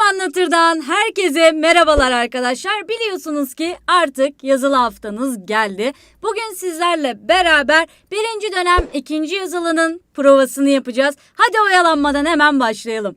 Hocam Anlatır'dan herkese merhabalar arkadaşlar. Biliyorsunuz ki artık yazılı haftanız geldi. Bugün sizlerle beraber birinci dönem ikinci yazılının provasını yapacağız. Hadi oyalanmadan hemen başlayalım.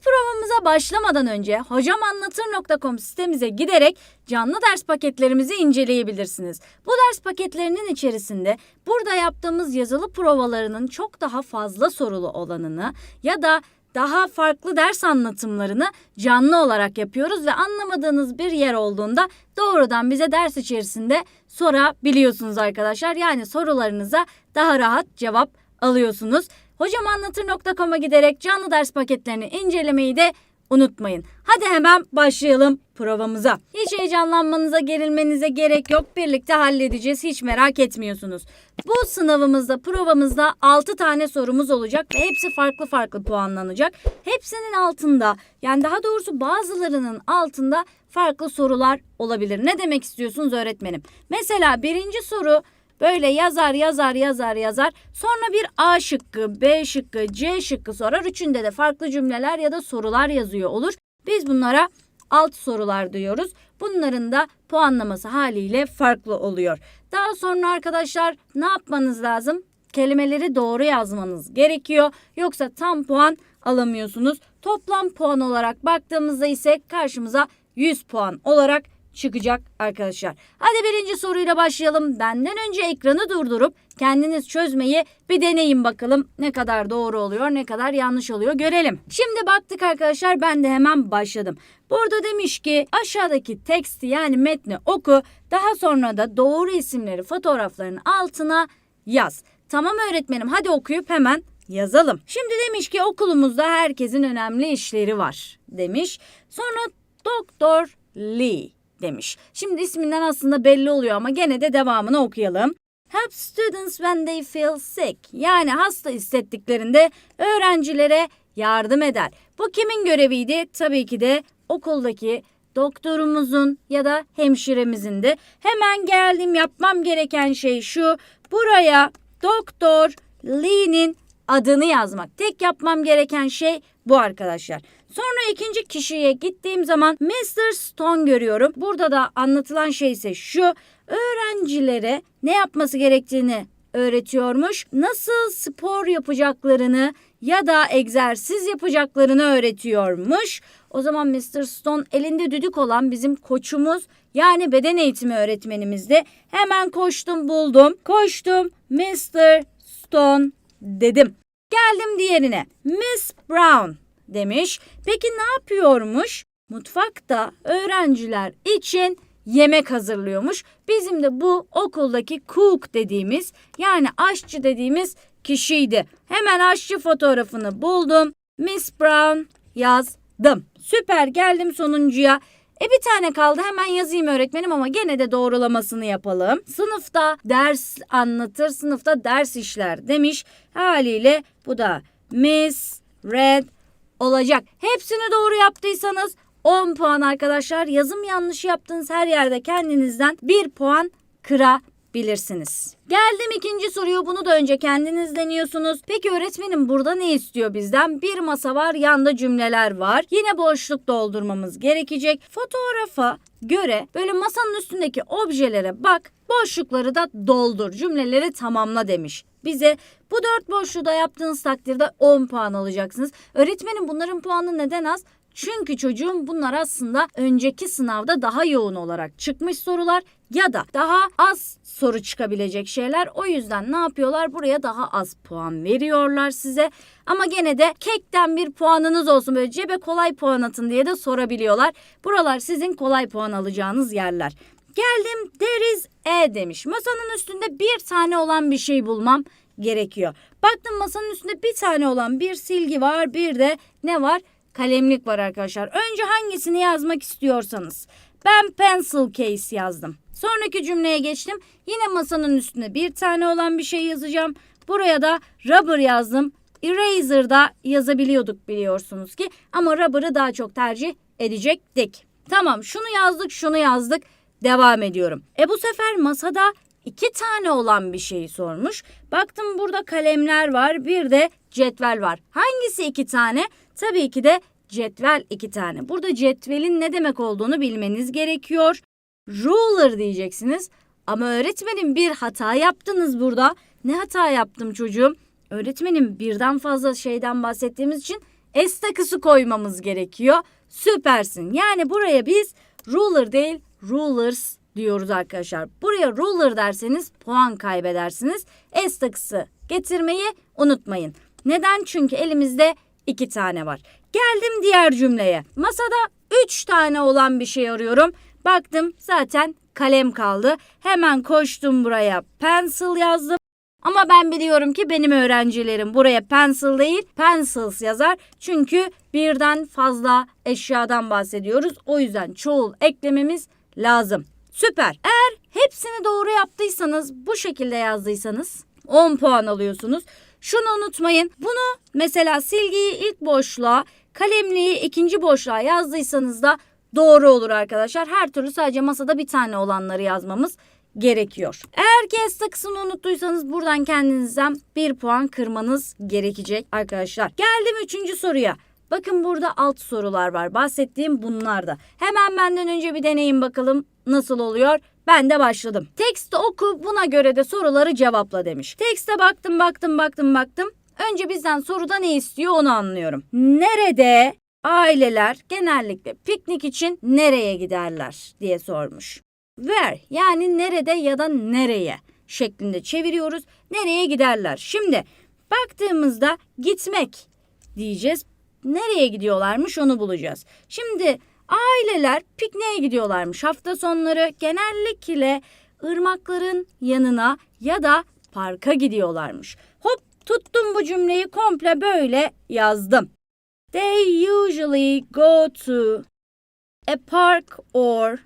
Provamıza başlamadan önce hocamanlatır.com sitemize giderek canlı ders paketlerimizi inceleyebilirsiniz. Bu ders paketlerinin içerisinde burada yaptığımız yazılı provalarının çok daha fazla sorulu olanını ya da daha farklı ders anlatımlarını canlı olarak yapıyoruz ve anlamadığınız bir yer olduğunda doğrudan bize ders içerisinde sorabiliyorsunuz arkadaşlar. Yani sorularınıza daha rahat cevap alıyorsunuz. Hocamanlatır.com'a giderek canlı ders paketlerini incelemeyi de unutmayın. Hadi hemen başlayalım provamıza. Hiç heyecanlanmanıza, gerilmenize gerek yok. Birlikte halledeceğiz. Hiç merak etmiyorsunuz. Bu sınavımızda, provamızda 6 tane sorumuz olacak ve hepsi farklı farklı puanlanacak. Hepsinin altında, yani daha doğrusu bazılarının altında farklı sorular olabilir. Ne demek istiyorsunuz öğretmenim? Mesela birinci soru Böyle yazar yazar yazar yazar. Sonra bir A şıkkı, B şıkkı, C şıkkı sorar. Üçünde de farklı cümleler ya da sorular yazıyor olur. Biz bunlara alt sorular diyoruz. Bunların da puanlaması haliyle farklı oluyor. Daha sonra arkadaşlar ne yapmanız lazım? Kelimeleri doğru yazmanız gerekiyor. Yoksa tam puan alamıyorsunuz. Toplam puan olarak baktığımızda ise karşımıza 100 puan olarak çıkacak arkadaşlar. Hadi birinci soruyla başlayalım. Benden önce ekranı durdurup kendiniz çözmeyi bir deneyin bakalım. Ne kadar doğru oluyor, ne kadar yanlış oluyor görelim. Şimdi baktık arkadaşlar ben de hemen başladım. Burada demiş ki aşağıdaki teksti yani metni oku. Daha sonra da doğru isimleri fotoğrafların altına yaz. Tamam öğretmenim hadi okuyup hemen yazalım. Şimdi demiş ki okulumuzda herkesin önemli işleri var demiş. Sonra Doktor Lee demiş. Şimdi isminden aslında belli oluyor ama gene de devamını okuyalım. Help students when they feel sick. Yani hasta hissettiklerinde öğrencilere yardım eder. Bu kimin göreviydi? Tabii ki de okuldaki doktorumuzun ya da hemşiremizin de. Hemen geldim yapmam gereken şey şu. Buraya Doktor Lee'nin adını yazmak. Tek yapmam gereken şey bu arkadaşlar. Sonra ikinci kişiye gittiğim zaman Mr. Stone görüyorum. Burada da anlatılan şey ise şu. Öğrencilere ne yapması gerektiğini öğretiyormuş. Nasıl spor yapacaklarını ya da egzersiz yapacaklarını öğretiyormuş. O zaman Mr. Stone elinde düdük olan bizim koçumuz yani beden eğitimi öğretmenimizdi. Hemen koştum buldum. Koştum Mr. Stone dedim. Geldim diğerine. Miss Brown demiş. Peki ne yapıyormuş? Mutfakta öğrenciler için yemek hazırlıyormuş. Bizim de bu okuldaki cook dediğimiz yani aşçı dediğimiz kişiydi. Hemen aşçı fotoğrafını buldum. Miss Brown yazdım. Süper geldim sonuncuya. E bir tane kaldı hemen yazayım öğretmenim ama gene de doğrulamasını yapalım. Sınıfta ders anlatır, sınıfta ders işler demiş. Haliyle bu da Miss Red olacak. Hepsini doğru yaptıysanız 10 puan arkadaşlar. Yazım yanlış yaptığınız her yerde kendinizden 1 puan kırabilirsiniz. Geldim ikinci soruyu. Bunu da önce kendiniz deniyorsunuz. Peki öğretmenim burada ne istiyor bizden? Bir masa var, yanda cümleler var. Yine boşluk doldurmamız gerekecek. Fotoğrafa göre böyle masanın üstündeki objelere bak. Boşlukları da doldur. Cümleleri tamamla demiş bize. Bu dört boşluğu da yaptığınız takdirde 10 puan alacaksınız. Öğretmenim bunların puanı neden az? Çünkü çocuğum bunlar aslında önceki sınavda daha yoğun olarak çıkmış sorular ya da daha az soru çıkabilecek şeyler. O yüzden ne yapıyorlar? Buraya daha az puan veriyorlar size. Ama gene de kekten bir puanınız olsun böyle cebe kolay puan atın diye de sorabiliyorlar. Buralar sizin kolay puan alacağınız yerler. Geldim is a demiş. Masanın üstünde bir tane olan bir şey bulmam gerekiyor. Baktım masanın üstünde bir tane olan bir silgi var bir de ne var? Kalemlik var arkadaşlar. Önce hangisini yazmak istiyorsanız. Ben pencil case yazdım. Sonraki cümleye geçtim. Yine masanın üstünde bir tane olan bir şey yazacağım. Buraya da rubber yazdım. Eraser'da yazabiliyorduk biliyorsunuz ki ama rubber'ı daha çok tercih edecektik. Tamam şunu yazdık şunu yazdık devam ediyorum. E bu sefer masada iki tane olan bir şeyi sormuş. Baktım burada kalemler var bir de cetvel var. Hangisi iki tane? Tabii ki de cetvel iki tane. Burada cetvelin ne demek olduğunu bilmeniz gerekiyor. Ruler diyeceksiniz. Ama öğretmenim bir hata yaptınız burada. Ne hata yaptım çocuğum? Öğretmenim birden fazla şeyden bahsettiğimiz için S takısı koymamız gerekiyor. Süpersin. Yani buraya biz ruler değil rulers diyoruz arkadaşlar. Buraya ruler derseniz puan kaybedersiniz. S takısı getirmeyi unutmayın. Neden? Çünkü elimizde iki tane var. Geldim diğer cümleye. Masada üç tane olan bir şey arıyorum. Baktım zaten kalem kaldı. Hemen koştum buraya pencil yazdım. Ama ben biliyorum ki benim öğrencilerim buraya pencil değil pencils yazar. Çünkü birden fazla eşyadan bahsediyoruz. O yüzden çoğul eklememiz lazım. Süper. Eğer hepsini doğru yaptıysanız bu şekilde yazdıysanız 10 puan alıyorsunuz. Şunu unutmayın. Bunu mesela silgiyi ilk boşluğa, kalemliği ikinci boşluğa yazdıysanız da doğru olur arkadaşlar. Her türlü sadece masada bir tane olanları yazmamız gerekiyor. Eğer ki S takısını unuttuysanız buradan kendinizden bir puan kırmanız gerekecek arkadaşlar. Geldim üçüncü soruya. Bakın burada alt sorular var. Bahsettiğim bunlar da. Hemen benden önce bir deneyin bakalım nasıl oluyor. Ben de başladım. Teksti oku buna göre de soruları cevapla demiş. Tekste baktım baktım baktım baktım. Önce bizden soruda ne istiyor onu anlıyorum. Nerede aileler genellikle piknik için nereye giderler diye sormuş. Where yani nerede ya da nereye şeklinde çeviriyoruz. Nereye giderler? Şimdi baktığımızda gitmek diyeceğiz. Nereye gidiyorlarmış onu bulacağız. Şimdi aileler pikniğe gidiyorlarmış. Hafta sonları genellikle ırmakların yanına ya da parka gidiyorlarmış. Hop tuttum bu cümleyi komple böyle yazdım. They usually go to a park or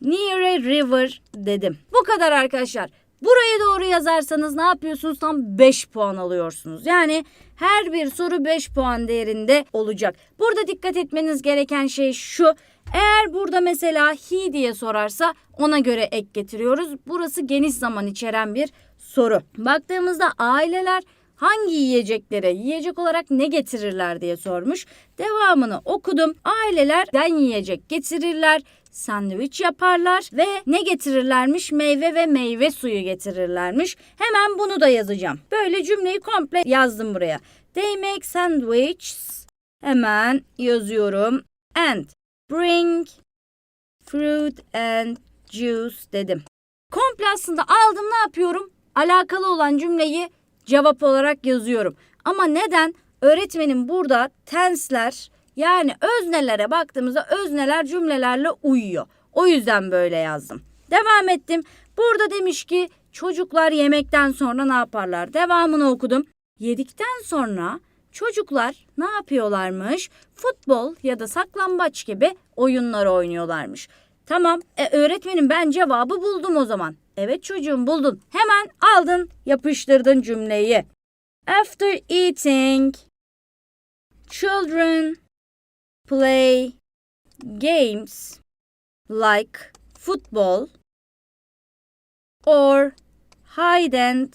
near a river dedim. Bu kadar arkadaşlar. Burayı doğru yazarsanız ne yapıyorsunuz? Tam 5 puan alıyorsunuz. Yani her bir soru 5 puan değerinde olacak. Burada dikkat etmeniz gereken şey şu. Eğer burada mesela he diye sorarsa ona göre ek getiriyoruz. Burası geniş zaman içeren bir soru. Baktığımızda aileler hangi yiyeceklere yiyecek olarak ne getirirler diye sormuş. Devamını okudum. Ailelerden yiyecek getirirler, sandviç yaparlar ve ne getirirlermiş? Meyve ve meyve suyu getirirlermiş. Hemen bunu da yazacağım. Böyle cümleyi komple yazdım buraya. They make sandwiches. Hemen yazıyorum. And bring fruit and juice dedim. Komple aslında aldım ne yapıyorum? Alakalı olan cümleyi cevap olarak yazıyorum. Ama neden? Öğretmenim burada tense'ler yani öznelere baktığımızda özneler cümlelerle uyuyor. O yüzden böyle yazdım. Devam ettim. Burada demiş ki çocuklar yemekten sonra ne yaparlar? Devamını okudum. Yedikten sonra çocuklar ne yapıyorlarmış? Futbol ya da saklambaç gibi oyunlar oynuyorlarmış. Tamam, e, öğretmenim ben cevabı buldum o zaman. Evet çocuğum buldun. Hemen aldın, yapıştırdın cümleyi. After eating, children play games like football or hide and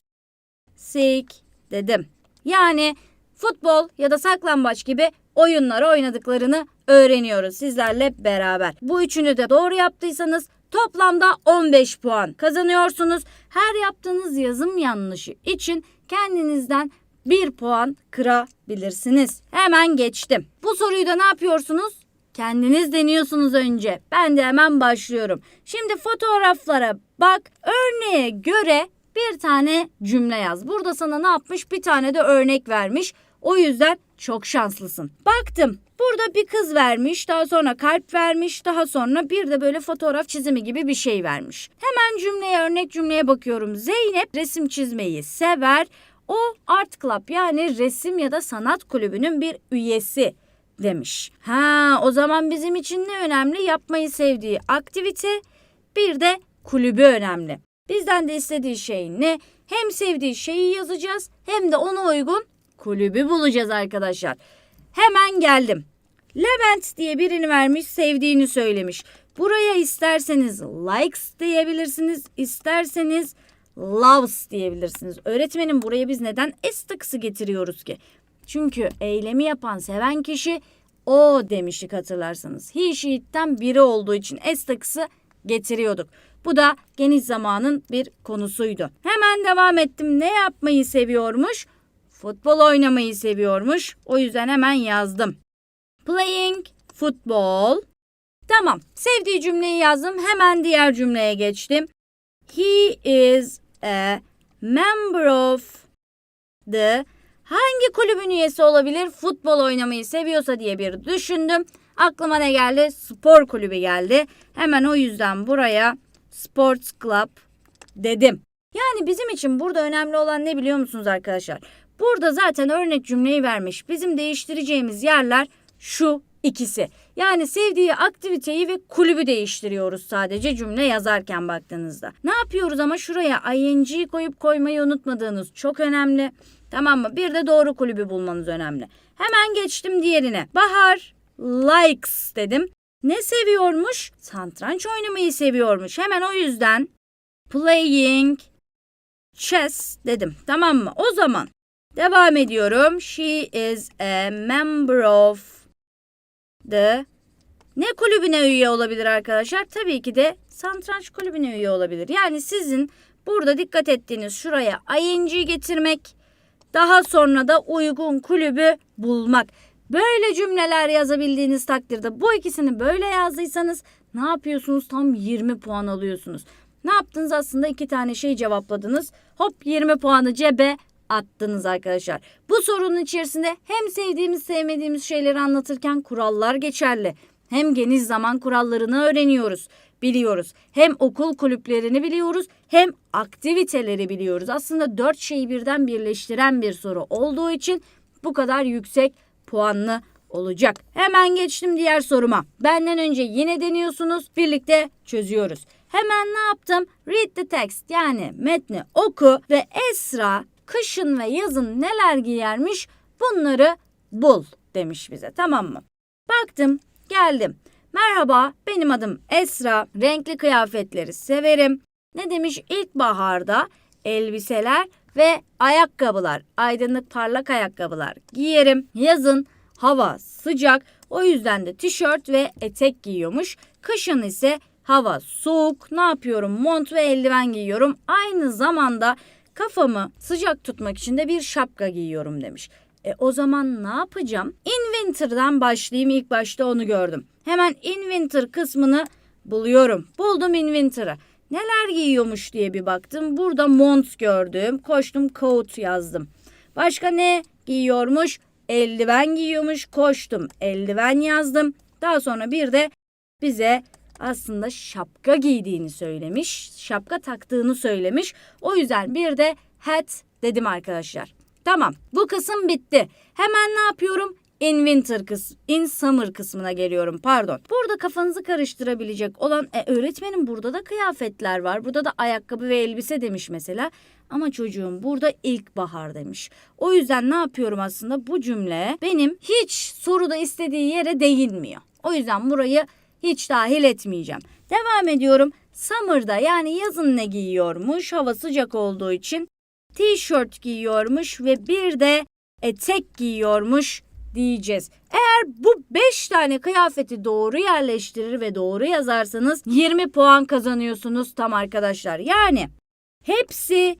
seek dedim. Yani futbol ya da saklambaç gibi oyunları oynadıklarını öğreniyoruz sizlerle beraber. Bu üçünü de doğru yaptıysanız toplamda 15 puan kazanıyorsunuz. Her yaptığınız yazım yanlışı için kendinizden 1 puan kırabilirsiniz. Hemen geçtim. Bu soruyu da ne yapıyorsunuz? Kendiniz deniyorsunuz önce. Ben de hemen başlıyorum. Şimdi fotoğraflara bak. Örneğe göre bir tane cümle yaz. Burada sana ne yapmış? Bir tane de örnek vermiş. O yüzden çok şanslısın. Baktım. Burada bir kız vermiş, daha sonra kalp vermiş, daha sonra bir de böyle fotoğraf çizimi gibi bir şey vermiş. Hemen cümleye, örnek cümleye bakıyorum. Zeynep resim çizmeyi sever. O art club yani resim ya da sanat kulübünün bir üyesi demiş. Ha, o zaman bizim için ne önemli? Yapmayı sevdiği aktivite, bir de kulübü önemli. Bizden de istediği şey ne? Hem sevdiği şeyi yazacağız hem de ona uygun kulübü bulacağız arkadaşlar. Hemen geldim. Levent diye birini vermiş, sevdiğini söylemiş. Buraya isterseniz likes diyebilirsiniz, isterseniz loves diyebilirsiniz. Öğretmenim buraya biz neden s takısı getiriyoruz ki? Çünkü eylemi yapan seven kişi o demiştik hatırlarsanız. He, she'ten biri olduğu için s takısı getiriyorduk. Bu da geniş zamanın bir konusuydu. Hemen devam ettim. Ne yapmayı seviyormuş? Futbol oynamayı seviyormuş. O yüzden hemen yazdım. Playing football. Tamam. Sevdiği cümleyi yazdım. Hemen diğer cümleye geçtim. He is a member of the hangi kulübün üyesi olabilir? Futbol oynamayı seviyorsa diye bir düşündüm. Aklıma ne geldi? Spor kulübü geldi. Hemen o yüzden buraya Sports Club dedim. Yani bizim için burada önemli olan ne biliyor musunuz arkadaşlar? Burada zaten örnek cümleyi vermiş. Bizim değiştireceğimiz yerler şu ikisi. Yani sevdiği aktiviteyi ve kulübü değiştiriyoruz sadece cümle yazarken baktığınızda. Ne yapıyoruz ama şuraya ing koyup koymayı unutmadığınız çok önemli. Tamam mı? Bir de doğru kulübü bulmanız önemli. Hemen geçtim diğerine. Bahar likes dedim. Ne seviyormuş? Satranç oynamayı seviyormuş. Hemen o yüzden playing chess dedim. Tamam mı? O zaman devam ediyorum. She is a member of the ne kulübüne üye olabilir arkadaşlar? Tabii ki de satranç kulübüne üye olabilir. Yani sizin burada dikkat ettiğiniz şuraya ing getirmek, daha sonra da uygun kulübü bulmak. Böyle cümleler yazabildiğiniz takdirde bu ikisini böyle yazdıysanız ne yapıyorsunuz? Tam 20 puan alıyorsunuz. Ne yaptınız aslında iki tane şey cevapladınız. Hop 20 puanı cebe attınız arkadaşlar. Bu sorunun içerisinde hem sevdiğimiz sevmediğimiz şeyleri anlatırken kurallar geçerli. Hem geniş zaman kurallarını öğreniyoruz, biliyoruz. Hem okul kulüplerini biliyoruz, hem aktiviteleri biliyoruz. Aslında dört şeyi birden birleştiren bir soru olduğu için bu kadar yüksek puanlı olacak. Hemen geçtim diğer soruma. Benden önce yine deniyorsunuz, birlikte çözüyoruz. Hemen ne yaptım? Read the text yani metni oku ve Esra kışın ve yazın neler giyermiş bunları bul demiş bize tamam mı? Baktım geldim. Merhaba benim adım Esra. Renkli kıyafetleri severim. Ne demiş ilkbaharda elbiseler ve ayakkabılar, aydınlık parlak ayakkabılar giyerim. Yazın hava sıcak o yüzden de tişört ve etek giyiyormuş. Kışın ise hava soğuk ne yapıyorum mont ve eldiven giyiyorum. Aynı zamanda kafamı sıcak tutmak için de bir şapka giyiyorum demiş. E o zaman ne yapacağım? In winter'dan başlayayım. İlk başta onu gördüm. Hemen in winter kısmını buluyorum. Buldum in winter'ı. Neler giyiyormuş diye bir baktım. Burada mont gördüm. Koştum coat yazdım. Başka ne giyiyormuş? Eldiven giyiyormuş. Koştum eldiven yazdım. Daha sonra bir de bize aslında şapka giydiğini söylemiş. Şapka taktığını söylemiş. O yüzden bir de hat dedim arkadaşlar. Tamam bu kısım bitti. Hemen ne yapıyorum? In winter kısmı, in summer kısmına geliyorum pardon. Burada kafanızı karıştırabilecek olan e, öğretmenim burada da kıyafetler var. Burada da ayakkabı ve elbise demiş mesela. Ama çocuğum burada ilkbahar demiş. O yüzden ne yapıyorum aslında bu cümle benim hiç soruda istediği yere değinmiyor. O yüzden burayı hiç dahil etmeyeceğim. Devam ediyorum. Summer'da yani yazın ne giyiyormuş? Hava sıcak olduğu için tişört giyiyormuş ve bir de etek giyiyormuş diyeceğiz. Eğer bu 5 tane kıyafeti doğru yerleştirir ve doğru yazarsanız 20 puan kazanıyorsunuz tam arkadaşlar. Yani hepsi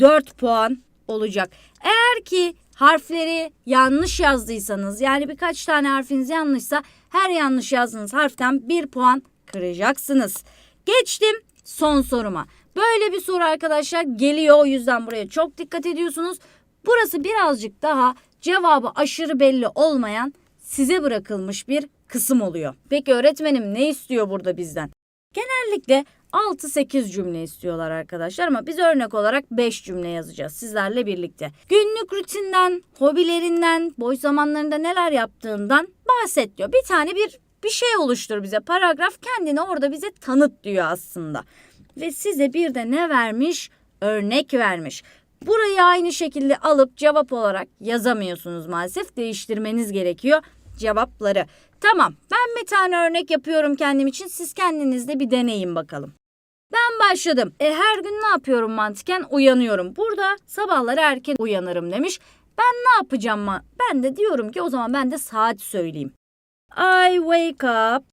4 puan olacak. Eğer ki harfleri yanlış yazdıysanız yani birkaç tane harfiniz yanlışsa her yanlış yazdığınız harften 1 puan kıracaksınız. Geçtim son soruma. Böyle bir soru arkadaşlar geliyor o yüzden buraya çok dikkat ediyorsunuz. Burası birazcık daha cevabı aşırı belli olmayan size bırakılmış bir kısım oluyor. Peki öğretmenim ne istiyor burada bizden? Genellikle 6-8 cümle istiyorlar arkadaşlar ama biz örnek olarak 5 cümle yazacağız sizlerle birlikte. Günlük rutinden, hobilerinden, boş zamanlarında neler yaptığından bahset diyor. Bir tane bir bir şey oluştur bize. Paragraf kendini orada bize tanıt diyor aslında. Ve size bir de ne vermiş? örnek vermiş. Burayı aynı şekilde alıp cevap olarak yazamıyorsunuz maalesef. Değiştirmeniz gerekiyor cevapları. Tamam ben bir tane örnek yapıyorum kendim için. Siz kendiniz de bir deneyin bakalım. Ben başladım. E her gün ne yapıyorum mantıken? Uyanıyorum. Burada sabahları erken uyanırım demiş. Ben ne yapacağım? ma- Ben de diyorum ki o zaman ben de saat söyleyeyim. I wake up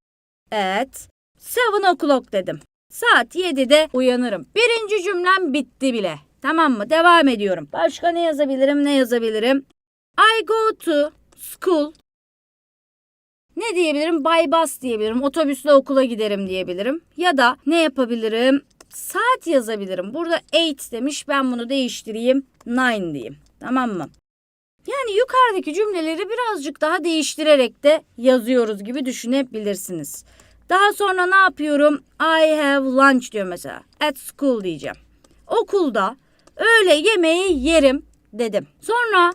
at 7 o'clock dedim. Saat 7'de uyanırım. Birinci cümlem bitti bile. Tamam mı? Devam ediyorum. Başka ne yazabilirim? Ne yazabilirim? I go to school. Ne diyebilirim? By bus diyebilirim. Otobüsle okula giderim diyebilirim. Ya da ne yapabilirim? Saat yazabilirim. Burada 8 demiş. Ben bunu değiştireyim. 9 diyeyim. Tamam mı? Yani yukarıdaki cümleleri birazcık daha değiştirerek de yazıyoruz gibi düşünebilirsiniz. Daha sonra ne yapıyorum? I have lunch diyor mesela. At school diyeceğim. Okulda öğle yemeği yerim dedim. Sonra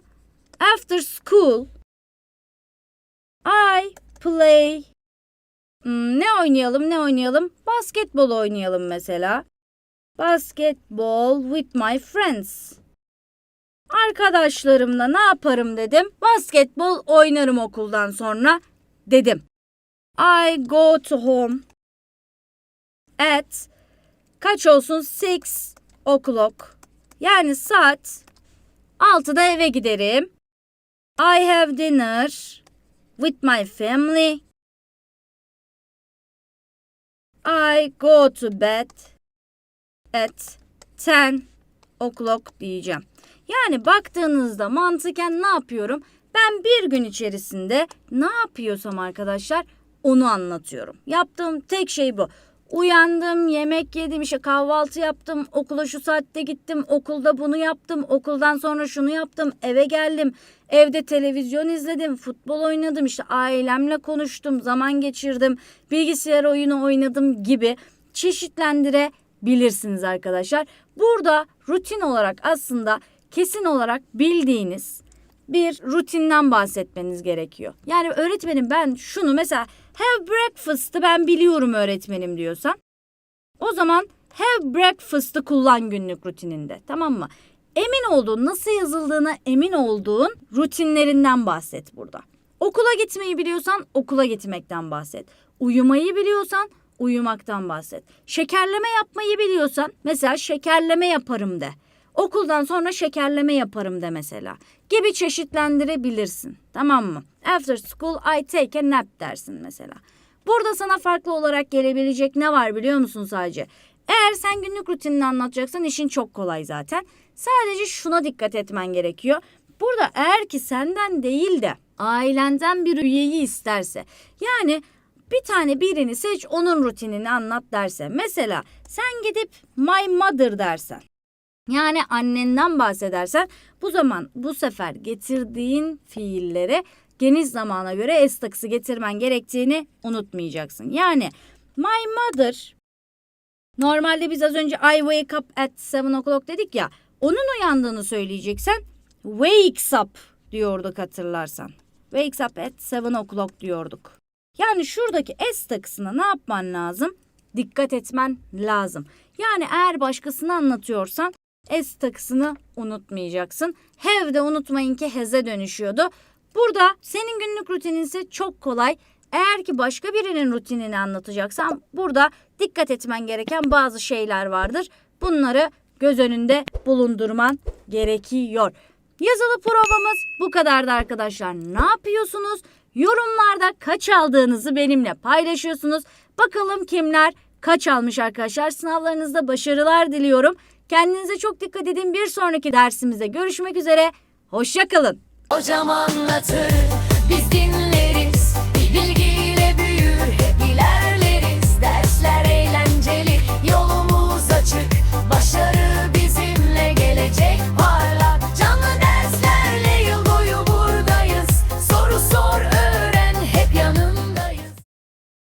after school I play Hmm, ne oynayalım ne oynayalım? Basketbol oynayalım mesela. Basketball with my friends. Arkadaşlarımla ne yaparım dedim. Basketbol oynarım okuldan sonra dedim. I go to home at kaç olsun? 6 o'clock. Yani saat 6'da eve giderim. I have dinner with my family. I go to bed at 10 o'clock diyeceğim. Yani baktığınızda mantıken ne yapıyorum? Ben bir gün içerisinde ne yapıyorsam arkadaşlar onu anlatıyorum. Yaptığım tek şey bu. Uyandım, yemek yedim, işte kahvaltı yaptım, okula şu saatte gittim, okulda bunu yaptım, okuldan sonra şunu yaptım, eve geldim, evde televizyon izledim, futbol oynadım, işte ailemle konuştum, zaman geçirdim, bilgisayar oyunu oynadım gibi çeşitlendirebilirsiniz arkadaşlar. Burada rutin olarak aslında kesin olarak bildiğiniz bir rutinden bahsetmeniz gerekiyor. Yani öğretmenim ben şunu mesela have breakfast'ı ben biliyorum öğretmenim diyorsan o zaman have breakfast'ı kullan günlük rutininde tamam mı? Emin olduğun nasıl yazıldığına emin olduğun rutinlerinden bahset burada. Okula gitmeyi biliyorsan okula gitmekten bahset. Uyumayı biliyorsan uyumaktan bahset. Şekerleme yapmayı biliyorsan mesela şekerleme yaparım de. Okuldan sonra şekerleme yaparım de mesela. Gibi çeşitlendirebilirsin. Tamam mı? After school I take a nap dersin mesela. Burada sana farklı olarak gelebilecek ne var biliyor musun sadece? Eğer sen günlük rutinini anlatacaksan işin çok kolay zaten. Sadece şuna dikkat etmen gerekiyor. Burada eğer ki senden değil de ailenden bir üyeyi isterse yani bir tane birini seç onun rutinini anlat derse. Mesela sen gidip my mother dersen. Yani annenden bahsedersen bu zaman bu sefer getirdiğin fiillere geniş zamana göre s takısı getirmen gerektiğini unutmayacaksın. Yani my mother normalde biz az önce I wake up at 7 o'clock dedik ya onun uyandığını söyleyeceksen wakes up diyorduk hatırlarsan. Wakes up at 7 o'clock diyorduk. Yani şuradaki s takısına ne yapman lazım? Dikkat etmen lazım. Yani eğer başkasını anlatıyorsan S takısını unutmayacaksın. Have de unutmayın ki has'e dönüşüyordu. Burada senin günlük rutinin ise çok kolay. Eğer ki başka birinin rutinini anlatacaksan burada dikkat etmen gereken bazı şeyler vardır. Bunları göz önünde bulundurman gerekiyor. Yazılı provamız bu kadardı arkadaşlar. Ne yapıyorsunuz? Yorumlarda kaç aldığınızı benimle paylaşıyorsunuz. Bakalım kimler kaç almış arkadaşlar. Sınavlarınızda başarılar diliyorum. Kendinize çok dikkat edin. Bir sonraki dersimizde görüşmek üzere. Hoşçakalın. Hocam anlatır